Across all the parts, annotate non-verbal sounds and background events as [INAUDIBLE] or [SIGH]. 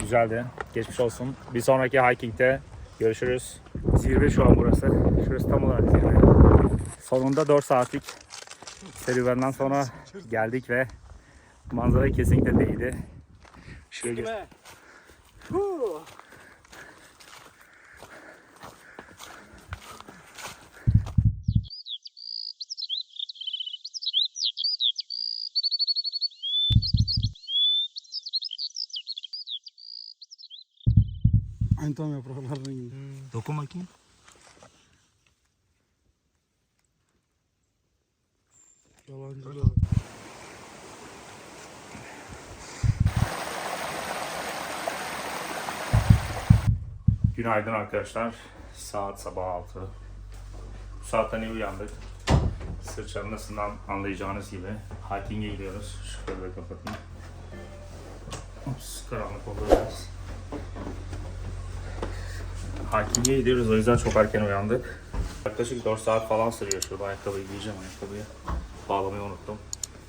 Güzeldi. Geçmiş olsun. Bir sonraki hiking'de görüşürüz. Zirve şu an burası. Şurası tam olarak zirve. Sonunda 4 saatlik serüvenden sonra geldik ve manzara kesinlikle değdi. Şuraya gö- Aynı tam yapraklar rengi. Dokun bakayım. Yalancılar. Günaydın arkadaşlar. Saat sabah 6. Bu saatten iyi uyandık. Sırt çantasından anlayacağınız gibi hiking'e gidiyoruz. Şöyle de kapatayım. Ups, karanlık oldu biraz. Hiking'e gidiyoruz o yüzden çok erken uyandık. Yaklaşık 4 saat falan sürüyor. Şurada ayakkabıyı giyeceğim ayakkabıyı. Bağlamayı unuttum.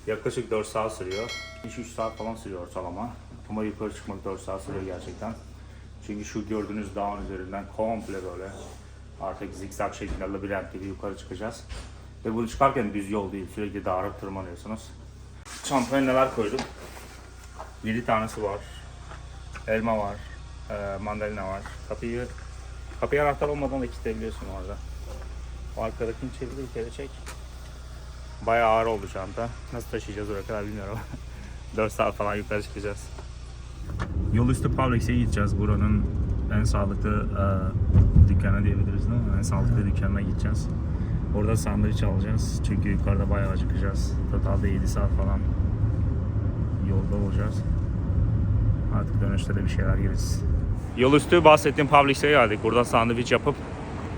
Yaklaşık 4 saat sürüyor. 2-3 saat falan sürüyor ortalama. Ama yukarı çıkmak 4 saat sürüyor gerçekten. Çünkü şu gördüğünüz dağın üzerinden komple böyle artık zikzak şeklinde labirent gibi yukarı çıkacağız. Ve bunu çıkarken düz yol değil, sürekli dağırıp tırmanıyorsunuz. Çantaya neler koydum? 7 tanesi var. Elma var, e, mandalina var. Kapıyı kapıyı anahtar olmadan da kilitleyebiliyorsun orada. O arkadakini çevir bir kere çek. Bayağı ağır oldu çanta. Nasıl taşıyacağız oraya kadar bilmiyorum. [LAUGHS] 4 saat falan yukarı çıkacağız. Yol üstü Publix'e gideceğiz. Buranın en sağlıklı e, dükkanı diyebiliriz değil mi? En sağlıklı dükkanına gideceğiz. Orada sandviç alacağız. Çünkü yukarıda bayağı acıkacağız. Totalde 7 saat falan yolda olacağız. Artık dönüşte de bir şeyler yeriz. Yol üstü bahsettiğim Publix'e geldik. Buradan sandviç yapıp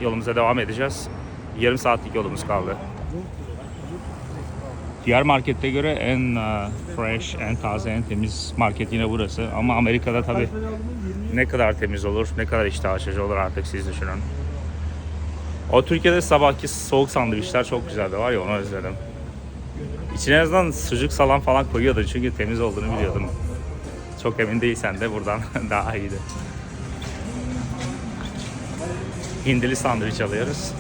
yolumuza devam edeceğiz. Yarım saatlik yolumuz kaldı. Diğer markette göre en e, fresh, en taze, en temiz market yine burası. Ama Amerika'da tabii ne kadar temiz olur, ne kadar iştah açıcı olur artık siz düşünün. O Türkiye'de sabahki soğuk sandviçler çok güzeldi var ya onu özledim. İçine en azından sucuk salam falan koyuyordu çünkü temiz olduğunu biliyordum. Çok emin değilsen de buradan [LAUGHS] daha iyiydi. Hindili sandviç alıyoruz.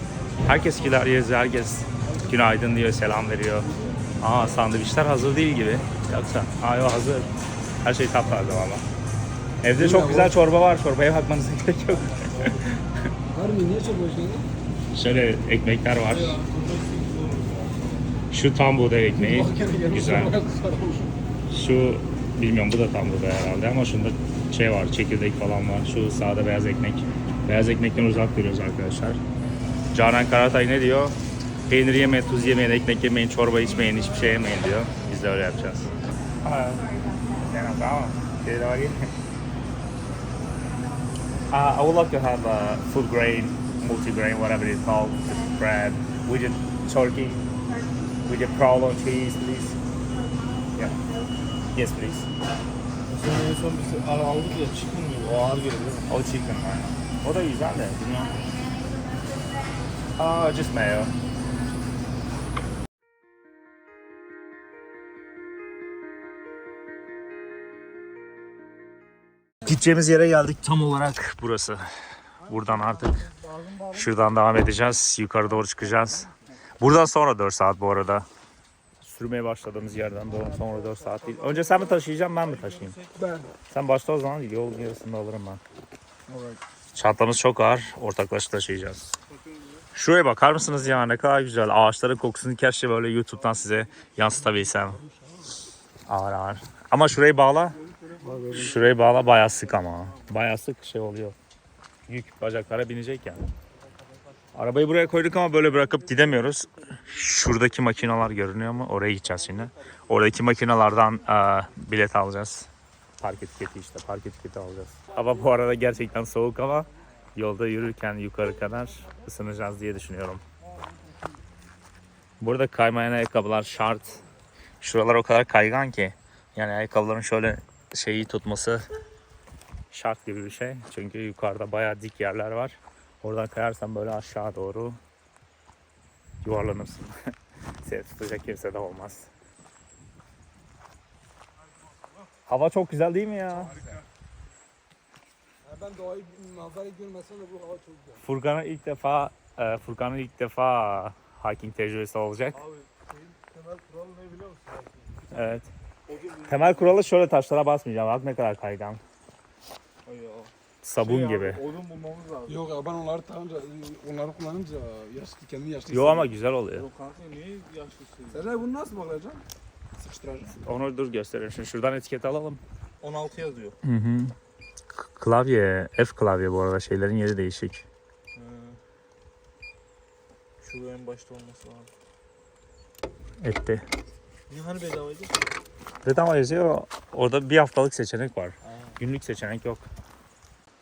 Herkes kiler yazıyor, herkes günaydın diyor, selam veriyor. Aa sandviçler hazır değil gibi. Yoksa, aa yok hazır. Her şey taptaze valla. Evde çok güzel çorba var, çorbaya bakmanıza [LAUGHS] gerek yok. Harbi niye çok hoş Şöyle ekmekler var. Şu tam buğday ekmeği güzel. Şu bilmiyorum bu da tam buğday herhalde ama şunda şey var çekirdek falan var. Şu sağda beyaz ekmek. Beyaz ekmekten uzak duruyoruz arkadaşlar. Canan Karatay ne diyor? Peynir yemeyin, tuz yemeyin, ekmek yemeyin, çorba içmeyin, hiçbir şey yemeyin diyor. Biz de öyle yapacağız. [LAUGHS] Uh, I would like to have a food grain, multi-grain, whatever it's called, the bread with the turkey, with the provolone cheese, please. Yeah. Yes, please. Sen en son biz al- aldık ya chicken gibi o ağır gelir değil mi? O chicken aynen. O da güzel de bilmiyorum. Aa, just mayo. Gideceğimiz yere geldik tam olarak burası. Buradan artık şuradan devam edeceğiz. Yukarı doğru çıkacağız. Buradan sonra 4 saat bu arada. Sürmeye başladığımız yerden doğru sonra 4 saat değil. Önce sen mi taşıyacaksın ben mi taşıyayım? Ben. Sen başla o zaman yol yarısında alırım ben. Çantamız çok ağır. Ortaklaşa taşıyacağız. Şuraya bakar mısınız ya ne kadar güzel. Ağaçların kokusunu keşke böyle YouTube'dan size yansıtabilsem. Ağır ağır. Ama şurayı bağla. Şurayı bağla bayağı sık ama. Bayağı sık şey oluyor. Yük bacaklara binecek yani. Arabayı buraya koyduk ama böyle bırakıp gidemiyoruz. Şuradaki makineler görünüyor mu? Oraya gideceğiz şimdi. Oradaki makinelerden eee, bilet alacağız. Park etiketi işte. Park etiketi alacağız. Hava bu arada gerçekten soğuk ama yolda yürürken yukarı kadar ısınacağız diye düşünüyorum. Burada kaymayan ayakkabılar şart. Şuralar o kadar kaygan ki. Yani ayakkabıların şöyle şeyi tutması şart gibi bir şey. Çünkü yukarıda bayağı dik yerler var. Oradan kayarsan böyle aşağı doğru yuvarlanırsın. [LAUGHS] Seni tutacak kimse de olmaz. Hava çok güzel değil mi ya? Ben doğayı manzarayı görmesem de bu hava çok güzel. Furkan'ın ilk defa e, Furkan'ın ilk defa hiking tecrübesi olacak. Abi şeyin temel kuralı ne biliyor musun? Evet. Temel kuralı şöyle taşlara basmayacağım. Bak ne kadar kaygan. Sabun Şey gibi. Abi, odun bulmamız lazım. Yok ya ben onları tanınca, onları kullanınca yaşlı kendi yaşlı. Yo ama güzel oluyor. Yok kanka niye yaşlısın? Serhat bunu nasıl bağlayacaksın? Sıkıştıracaksın. Onu dur göstereyim. Şimdi şuradan etiket alalım. 16 yazıyor. Hı hı. Klavye, F klavye bu arada şeylerin yeri değişik. He. Şu en başta olması lazım. Etti. Niye hani bedavaydı? Bedava yazıyor. Orada bir haftalık seçenek var. Günlük seçenek yok.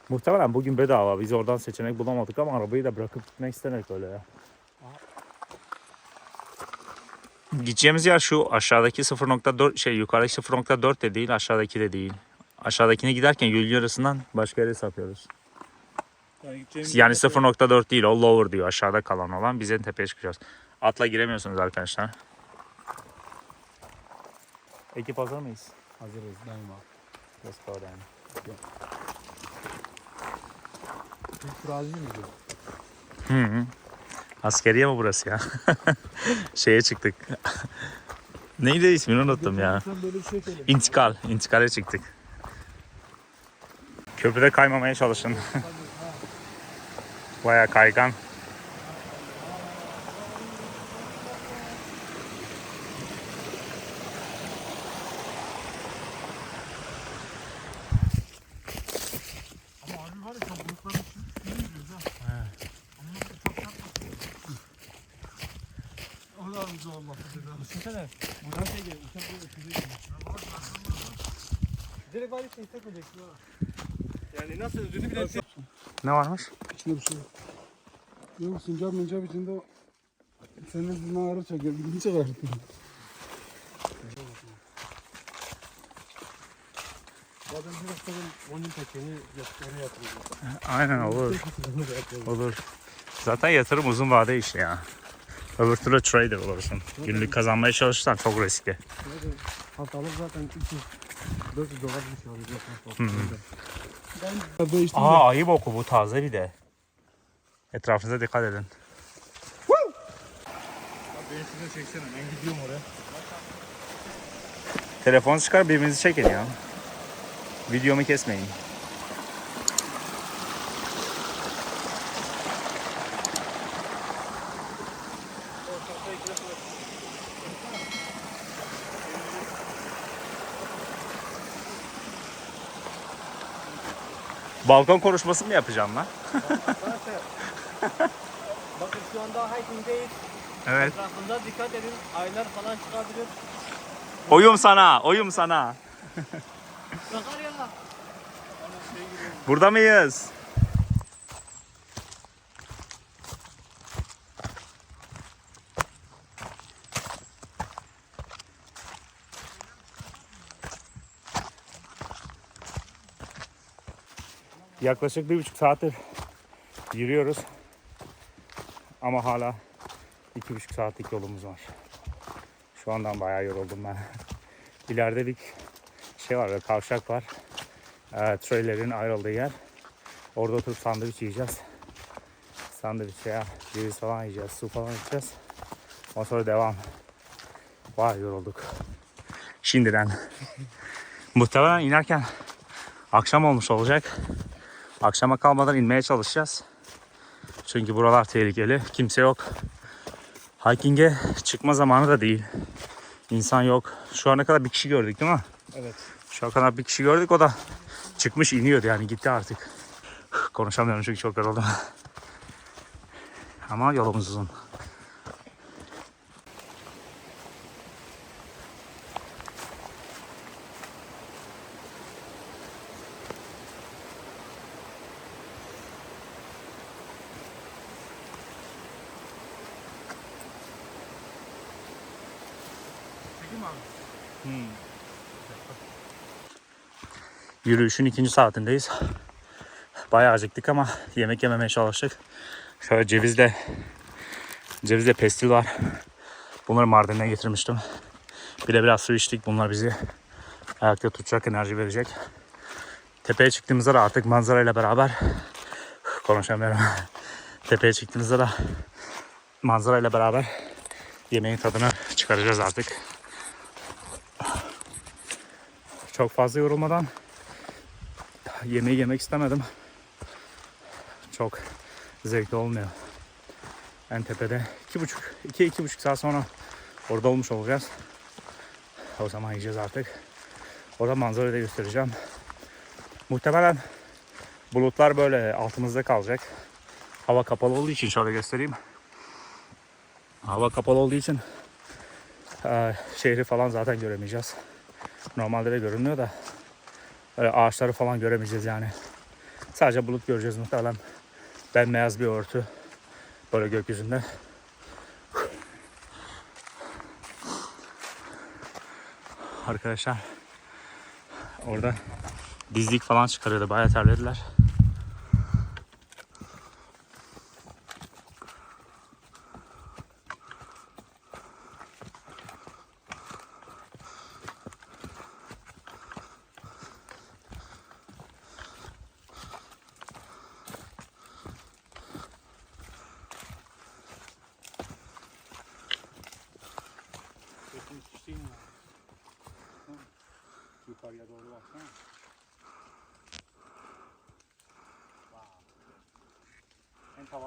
Muhtemelen bugün bedava. Biz oradan seçenek bulamadık ama arabayı da bırakıp gitmek istemedik öyle ya. Gideceğimiz yer şu aşağıdaki 0.4 şey yukarıdaki 0.4 de değil aşağıdaki de değil. Aşağıdakine giderken yol yarısından başka yere sapıyoruz. Yani, Yani yere- 0.4 değil o lower diyor aşağıda kalan olan. Biz en tepeye çıkacağız. Atla giremiyorsunuz arkadaşlar. Ekip hazır mıyız? Hazırız daima. Let's go then. Bir kurazi miydi? Hı hı. Askeriye mi burası ya? [LAUGHS] Şeye çıktık. Neydi ismini unuttum ya. İntikal. İntikale çıktık. Köprüde kaymamaya çalışın. [LAUGHS] Baya kaygan. Ama abi var ya sen bulutların üstüne yürüyoruz ha. Ama çok çarpmasın. O da güzel olmaz. Düşünsene. Buradan şey geliyor. Uçak böyle üstüne geliyor. Direkt var işte hissetmeyeceksin ha. Yani nasıl ödünü bile Ne varmış? İçinde bir şey yok. Yok sincap mincap içinde o- senin yüzünden ağrı çekiyor. Bilgi çeker. Bazen bir noktadan onun tekeni oraya yatırıyor. Aynen olur. [LAUGHS] Olur. Zaten yatırım uzun vade işi ya. Öbür türlü trader olursun. Günlük kazanmaya çalışırsan çok riskli. Haftalık zaten 300 400 dolar bir şey alacak. Ben değiştim. Aa ayı boku bu taze bir de. Etrafınıza dikkat edin. Beni şuraya çeksene ben gidiyorum oraya. Telefonu çıkar birbirinizi çekin ya. Videomu kesmeyin. Balkon konuşması mı yapacağım lan? [LAUGHS] Bakın şu anda hikingdeyiz. Evet. Etrafında dikkat edin. Aylar falan çıkabilir. Oyum sana, oyum sana. Bakar ya. Burada mıyız? Yaklaşık bir buçuk saattir yürüyoruz. Ama hala iki buçuk saatlik yolumuz var. Şu andan bayağı yoruldum ben. [LAUGHS] İleride bir şey var, kavşak var e, trailerin ayrıldığı yer. Orada oturup sandviç yiyeceğiz. Sandviç ya ceviz falan yiyeceğiz, su falan içeceğiz. Ondan sonra devam. Vay yorulduk. Şimdiden. [LAUGHS] Muhtemelen inerken akşam olmuş olacak. Akşama kalmadan inmeye çalışacağız. Çünkü buralar tehlikeli. Kimse yok. Hiking'e çıkma zamanı da değil. İnsan yok. Şu ana kadar bir kişi gördük değil mi? Evet. Şu ana kadar bir kişi gördük o da çıkmış iniyordu yani gitti artık. Konuşamıyorum çünkü çok yoruldum. Ama yolumuz uzun. Yürüyüşün ikinci saatindeyiz. Bayağı acıktık ama yemek yememeye çalıştık. Şöyle cevizle cevizle pestil var. Bunları Mardin'den getirmiştim. Bir de biraz su içtik. Bunlar bizi ayakta tutacak, enerji verecek. Tepeye çıktığımızda da artık manzarayla beraber konuşamıyorum. Tepeye çıktığımızda da manzarayla beraber yemeğin tadını çıkaracağız artık. Çok fazla yorulmadan yemeği yemek istemedim. Çok zevkli olmuyor. En tepede iki buçuk, iki, iki buçuk saat sonra orada olmuş olacağız. O zaman yiyeceğiz artık. Orada manzarayı da göstereceğim. Muhtemelen bulutlar böyle altımızda kalacak. Hava kapalı olduğu için şöyle göstereyim. Hava kapalı olduğu için eee, şehri falan zaten göremeyeceğiz. Normalde de görünmüyor da öyle ağaçları falan göremeyeceğiz yani. Sadece bulut göreceğiz muhtemelen. Bembeyaz bir örtü böyle gökyüzünde. Arkadaşlar orada dizlik falan çıkarıyordu. Bayağı terlediler.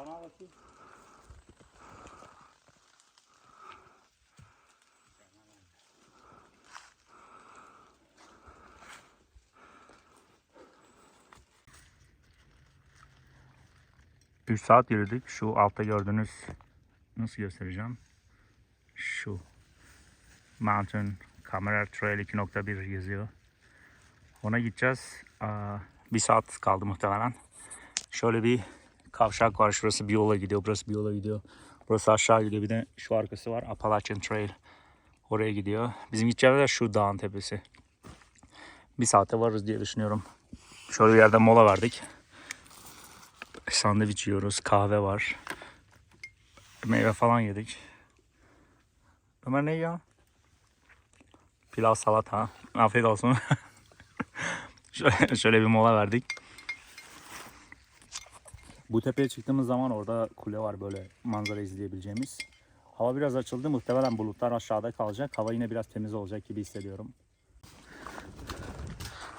Tavana bakayım. Üç saat yürüdük. Şu altta gördüğünüz nasıl göstereceğim? Şu Mountain Camera Trail 2.1 yazıyor. Ona gideceğiz. Bir saat kaldı muhtemelen. Şöyle bir kavşak var. Şurası bir yola gidiyor. Burası bir yola gidiyor. Burası aşağı gidiyor. Bir de şu arkası var. Appalachian Trail. Oraya gidiyor. Bizim gideceğimiz yer şu dağın tepesi. Bir saate varız diye düşünüyorum. Şöyle bir yerde mola verdik. Sandviç yiyoruz. Kahve var. Meyve falan yedik. Ömer ne ya? Pilav salata. Afiyet olsun. şöyle, [LAUGHS] şöyle bir mola verdik. Bu tepeye çıktığımız zaman orada kule var böyle manzara izleyebileceğimiz. Hava biraz açıldı. Muhtemelen bulutlar aşağıda kalacak. Hava yine biraz temiz olacak gibi hissediyorum.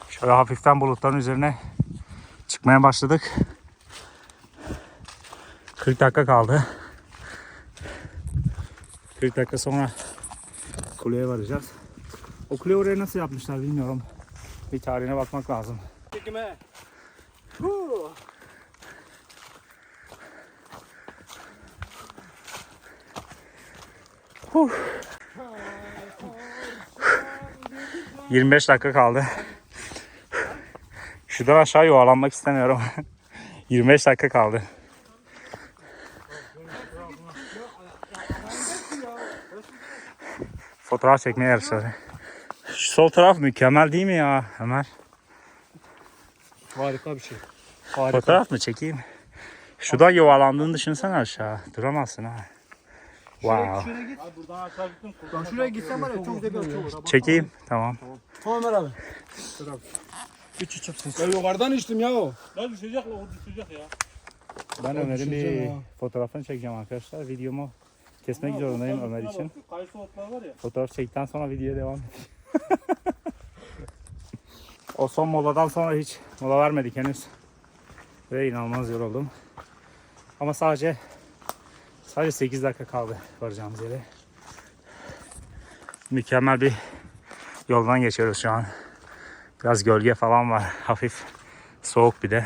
Şöyle hafiften bulutların üzerine çıkmaya başladık. 40 dakika kaldı. 40 dakika sonra kuleye varacağız. O kule oraya nasıl yapmışlar bilmiyorum. Bir tarihine bakmak lazım. Çekime. Huh. 25 dakika kaldı. Şuradan aşağı yuvarlanmak istemiyorum. [LAUGHS] 25 dakika kaldı. Fotoğraf çekmeye yarışları. Şu sol taraf mükemmel değil mi ya Ömer? Harika bir şey. Fotoğraf mı çekeyim? Şuradan yuvarlandığını düşünsene aşağı. Duramazsın ha. Wow. Şuraya git. Abi buradan aşağı gittim. Lan şuraya gitsen var ya çok güzel bir açı olur. Çekeyim. Tamam. Tamam Ömer abi. Üç içipsin. Ya yukarıdan içtim ya o. Lan düşecek lan o düşecek ya. Ben Ya Ömer'in bir ha. fotoğrafını çekeceğim arkadaşlar. Videomu kesmek zorundayım Ömer için. Kayısı otlar var ya. Fotoğraf çektikten sonra videoya devam edeyim. [LAUGHS] o son moladan sonra hiç mola vermedik henüz. Ve inanılmaz yoruldum. Ama sadece sadece 8 dakika kaldı varacağımız yere. Mükemmel bir yoldan geçiyoruz şu an. Biraz gölge falan var. Hafif soğuk bir de.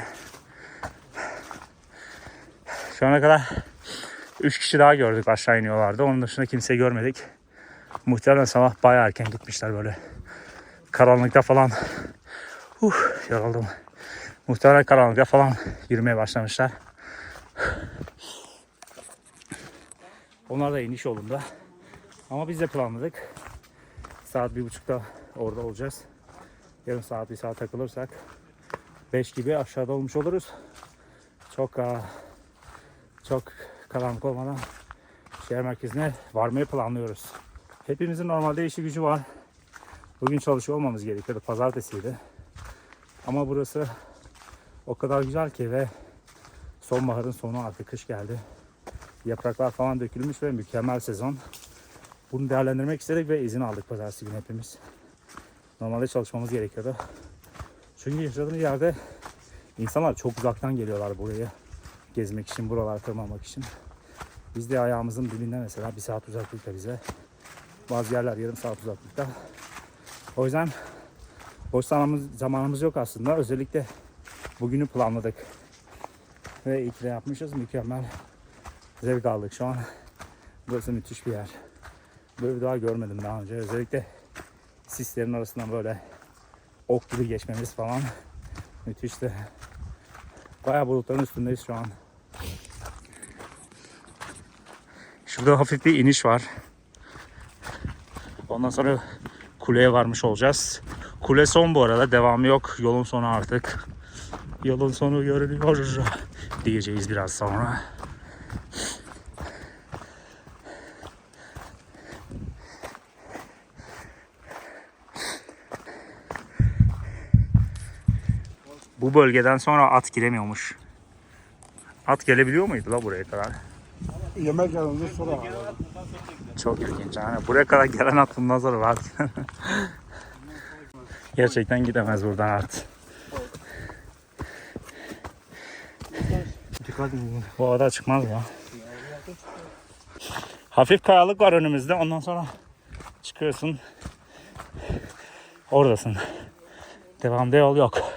Şu ana kadar 3 kişi daha gördük aşağı iniyorlardı. Onun dışında kimseyi görmedik. Muhtemelen sabah bayağı erken gitmişler böyle. Karanlıkta falan. Uh, yoruldum. Muhtemelen karanlıkta falan yürümeye başlamışlar. Onlar da iniş yolunda. Ama biz de planladık. Saat bir buçukta orada olacağız. Yarım saat bir saat takılırsak 5 gibi aşağıda olmuş oluruz. Çok aa, çok karanlık olmadan şehir merkezine varmayı planlıyoruz. Hepimizin normalde işi gücü var. Bugün çalışıyor olmamız gerekiyordu. Pazartesiydi. Ama burası o kadar güzel ki ve sonbaharın sonu artık kış geldi. Yapraklar falan dökülmüş ve mükemmel sezon. Bunu değerlendirmek istedik ve izin aldık pazartesi günü hepimiz. Normalde çalışmamız gerekiyordu. Çünkü yaşadığımız yerde insanlar çok uzaktan geliyorlar buraya gezmek için, buralar tırmanmak için. Biz de ayağımızın dibinde mesela bir saat uzaklıkta bize. Bazı yerler yarım saat uzaklıkta. O yüzden boş zamanımız, zamanımız yok aslında. Özellikle bugünü planladık. Ve iyi ki de yapmışız. Mükemmel. Zevk aldık şu an. Burası müthiş bir yer. Böyle bir daha görmedim daha önce. Özellikle sislerin arasından böyle ok gibi geçmemiz falan müthişti. Bayağı bulutların üstündeyiz şu an. Şurada hafif bir iniş var. Ondan sonra kuleye varmış olacağız. Kule son bu arada. Devamı yok. Yolun sonu artık. Yolun sonu görünüyor [LAUGHS] diyeceğiz biraz sonra. Bu bölgeden sonra at giremiyormuş. At gelebiliyor muydu la buraya kadar? Yemek yanında sonra Çok ilginç. Yani buraya kadar gelen at bundan sonra rahat [LAUGHS] Gerçekten gidemez buradan edin. Bu arada çıkmaz ya. Hafif kayalık var önümüzde. Ondan sonra çıkıyorsun. Oradasın. Devamda yol yok.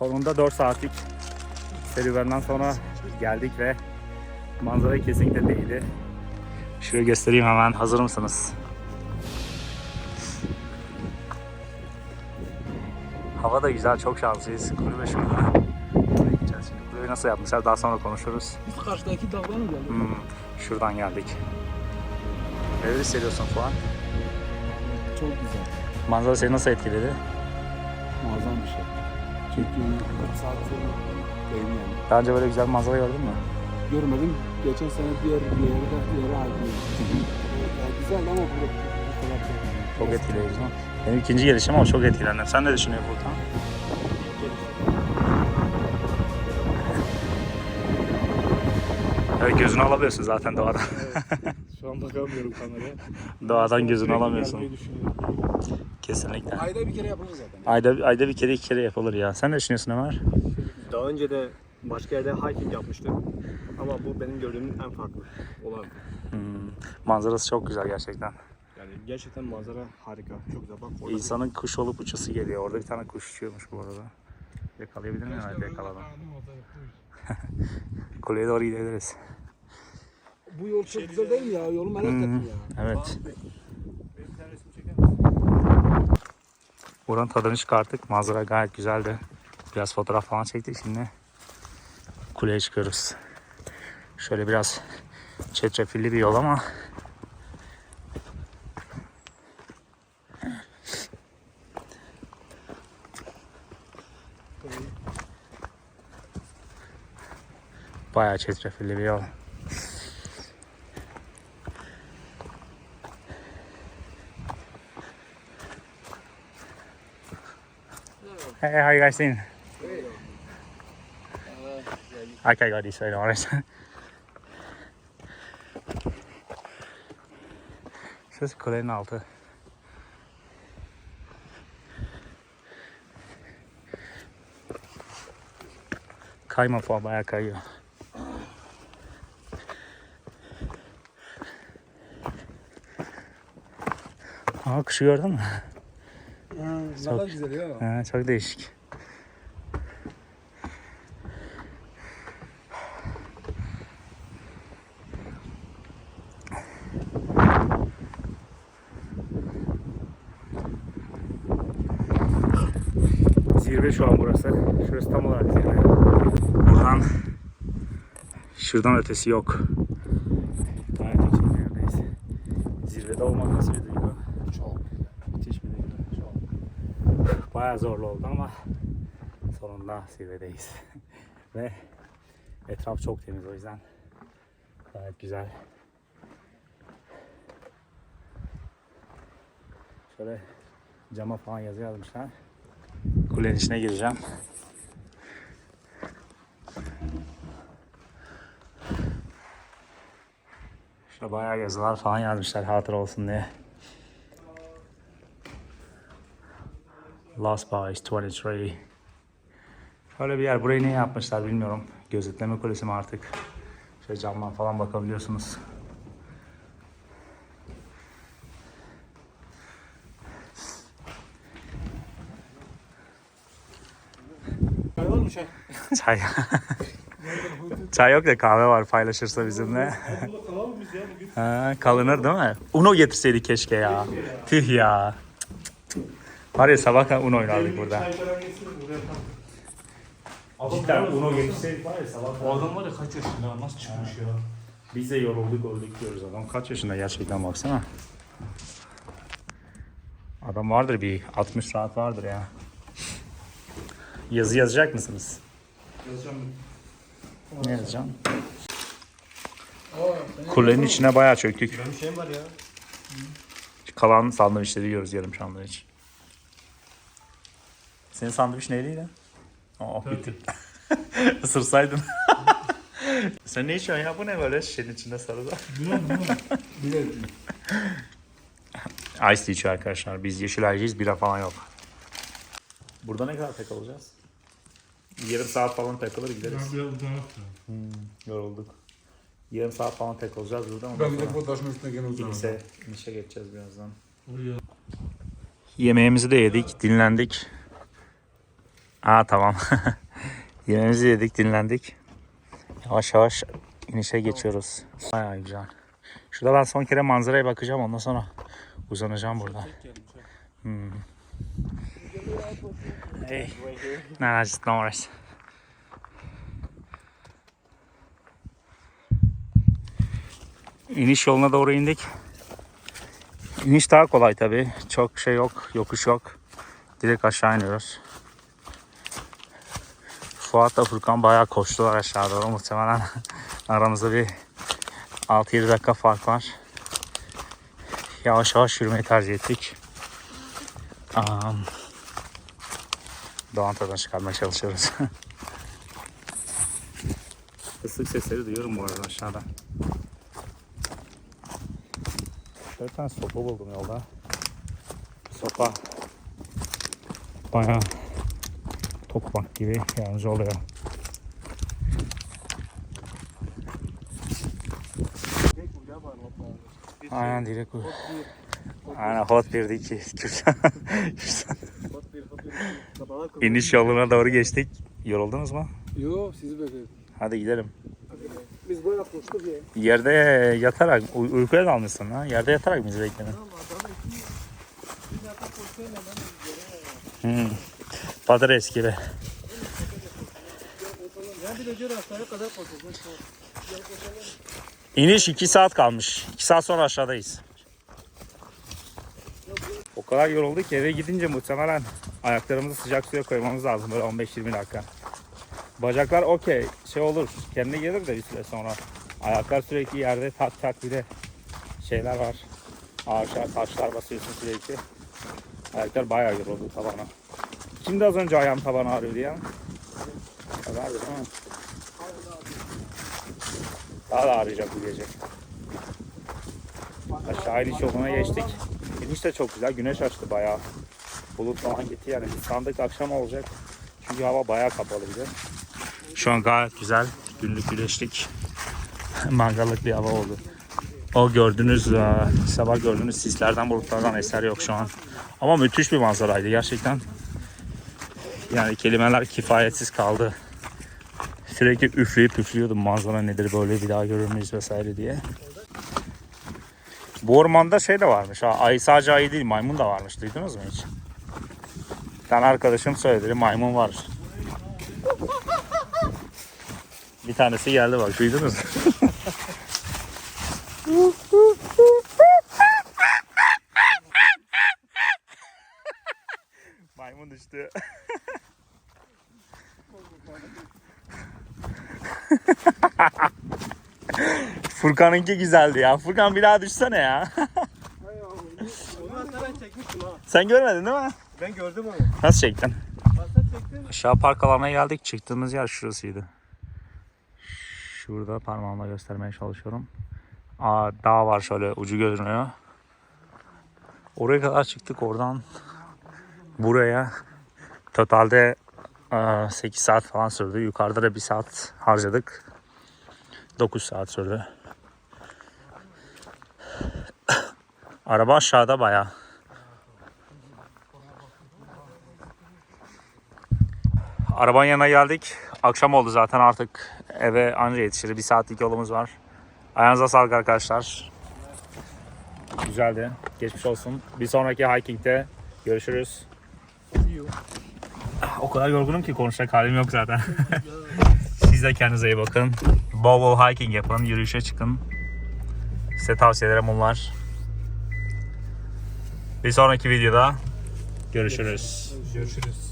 Sonunda 4 saatlik serüvenden sonra geldik ve manzara kesinlikle değildi. Şöyle göstereyim hemen. Hazır mısınız? Hava da güzel, çok şanslıyız. Kulübe şurada. Kulübeyi nasıl yapmışlar daha sonra konuşuruz. Biz karşıdaki dağdan mı geldik? Hmm, şuradan geldik. Neler hissediyorsun Fuan? Çok güzel. Manzara seni nasıl etkiledi? Muazzam bir şey. Yani. Daha önce böyle güzel bir manzara gördün mü? Görmedim. Geçen sene diğer bir yere de yere. [LAUGHS] Yani güzel ama bu bu kadar değil. Çok etkileyici. Benim ikinci gelişim ama çok etkilendim. Sen ne düşünüyorsun Furkan? Evet gözünü alamıyorsun zaten doğadan. Şu an bakamıyorum kameraya. [LAUGHS] doğadan gözünü alamıyorsun. Kesinlikle. Ayda bir kere yapılır zaten. Ayda, ayda bir kere iki kere yapılır ya. Sen ne düşünüyorsun Ömer? Daha önce de başka yerde hiking yapmıştım. Ama bu benim gördüğümün en farklı olan. Hmm, manzarası çok güzel gerçekten. Yani gerçekten manzara harika. Çok güzel. Bak orada İnsanın kuş olup uçası geliyor. Orada bir tane kuş uçuyormuş bu arada. Yakalayabilir miyim? Evet yakaladım. [LAUGHS] Kuleye doğru gidebiliriz. Bu yol çok güzel değil mi ya? Yolu merak ettim ya. Evet. Buranın tadını çıkarttık. Manzara gayet güzeldi. Biraz fotoğraf falan çektik. Şimdi kuleye çıkıyoruz. Şöyle biraz çetrefilli bir yol ama bayağı çetrefilli bir yol. Hey, how you guys doing? Okay, got this right honest. Şurası kulenin altı. Kayma falan bayağı kayıyor. Aa kuşu gördün mü? Ne kadar güzel ya. Ha, çok değişik. Zirve şu an burası. Şurası tam olarak zirve. Buradan şuradan ötesi yok. Gayet yüksek bir yerdeyiz. Zirvede olmak nasıl bir duygu? Çok. Müthiş bir duygu. Çok. Bayağı zorlu oldu ama sonunda zirvedeyiz. [LAUGHS] Ve etraf çok temiz o yüzden gayet güzel. Şöyle cama falan yazı yazmışlar. Kulenin içine gireceğim. Şurada bayağı yazılar falan yazmışlar hatıra olsun diye. Lost Boys 23. Şöyle bir yer. Burayı ne yapmışlar bilmiyorum. Gözetleme kulesi mi artık? Şöyle camdan falan bakabiliyorsunuz. Çay var mı çay? Çay. Çay yok da kahve var paylaşırsa bizimle. Ha, kalınır değil mi? Uno getirseydik keşke ya. Tüh ya. Var ya sabah Uno oynardık burada. Cidden Uno getirseydik var ya sabah O adam var ya kaç yaşında nasıl çıkmış ya? Biz de yorulduk öldük diyoruz adam. Kaç yaşında gerçekten baksana. Adam vardır bir 60 saat vardır ya. Yazı yazacak mısınız? Yazacağım. Ne yazacağım? Kulenin içine bayağı çöktük. Benim şeyim var ya. Kalan sandviçleri yiyoruz yarım sandviç. Senin sandviç neyliydi? Aa bitti. [LAUGHS] Isırsaydın. [LAUGHS] Sen ne içiyorsun ya? Bu ne böyle şişenin içinde sarıda? Ice tea içiyor arkadaşlar. Biz yeşil ice'yiz. Bira falan yok. Burada ne kadar takılacağız? Yarım saat falan takılır gideriz. Ben biraz buradan yapacağım. Yorulduk. Yarım saat falan takılacağız burada. Ondan Ben sonra de bu taşın üstüne gene uzanırım. inişe, inişe geçeceğiz birazdan. Yemeğimizi de yedik, dinlendik. Aa tamam. [LAUGHS] Yemeğimizi yedik, dinlendik. Yavaş yavaş inişe geçiyoruz. Bayağı güzel. Şurada ben son kere manzaraya bakacağım ondan sonra uzanacağım burada. Hmm. Hey. Nah, just no worries. İniş yoluna doğru indik. İniş daha kolay tabi. Çok şey yok, yokuş yok. Direkt aşağı iniyoruz. Fuat'la Furkan bayağı koştular aşağı doğru. Muhtemelen [LAUGHS] aramızda bir 6-7 dakika fark var. Yavaş yavaş yürümeyi tercih ettik. Um, Doğan tadını çıkarmaya çalışıyoruz. [LAUGHS] Islık sesleri duyuyorum bu arada aşağıda. Bir tane sopa buldum yolda. Sopa bayağı tokmak gibi yardımcı oluyor. Aynen direkt bu. Aynen Hot 1'de 2. Kürşat. Kürşat. İniş yoluna doğru geçtik. Yoruldunuz mu? Yo sizi bekledim. Hadi gidelim. Biz böyle koştuk ya. Yerde yatarak, uy- uykuya dalmışsın ha. Yerde yatarak bizi bekledin. Hmm. Patates gibi. Ya bir de geri kadar koşacağız. İniş 2 saat kalmış. 2 saat sonra aşağıdayız. O kadar yorulduk ki eve gidince muhtemelen ayaklarımızı sıcak suya koymamız lazım böyle 15-20 dakika. Bacaklar okey şey olur kendine gelir de bir süre sonra. Ayaklar sürekli yerde tak tak bir de şeyler var. Ağaçlar taşlar basıyorsun sürekli. Ayaklar bayağı yoruldu tabana. Kimdi az önce ayağım tabana ağrıyordu ya? Vardı değil mi? Daha da ağrıyacak bu gece. Aşağı iniş yoluna geçtik. İniş de çok güzel. Güneş açtı bayağı. Bulut falan gitti yani. Sandık akşam olacak. Çünkü hava bayağı kapalı bir de. Şu an gayet güzel. Günlük güneşlik. Mangallık bir hava oldu. O gördüğünüz, e, sabah gördüğünüz sislerden bulutlardan eser yok şu an. Ama müthiş bir manzaraydı gerçekten. Yani kelimeler kifayetsiz kaldı. Sürekli üfleyip üflüyordum manzara nedir böyle bir daha görür müyüz vesaire diye. Bu ormanda şey de varmış ha. Ayı sadece ayı değil maymun da varmış. Duydunuz mu hiç? Bir tane arkadaşım söyledi maymun var. Bir tanesi geldi bak duydunuz mu? [LAUGHS] maymun düştü. [LAUGHS] [LAUGHS] Furkan'ınki güzeldi ya. Furkan bir daha düşsene ya. [LAUGHS] Sen görmedin değil mi? Ben gördüm onu. Nasıl çektin? Aşağı park alanına geldik. Çıktığımız yer şurasıydı. Şurada parmağımla göstermeye çalışıyorum. Aa, dağ var şöyle ucu görünüyor. Oraya kadar çıktık oradan buraya. Totalde 8 saat falan sürdü. Yukarıda da 1 saat harcadık. 9 saat sürdü. Araba aşağıda bayağı. Arabanın yanına geldik. Akşam oldu zaten artık eve anca yetişir. Bir saatlik yolumuz var. Ayağınıza sağlık arkadaşlar. Güzeldi. Geçmiş olsun. Bir sonraki hikingde görüşürüz. O kadar yorgunum ki konuşacak halim yok zaten. [LAUGHS] Siz de kendinize iyi bakın. Bol bol hiking yapın, yürüyüşe çıkın. Size tavsiyelerim bunlar. Bir sonraki videoda görüşürüz. Görüşürüz.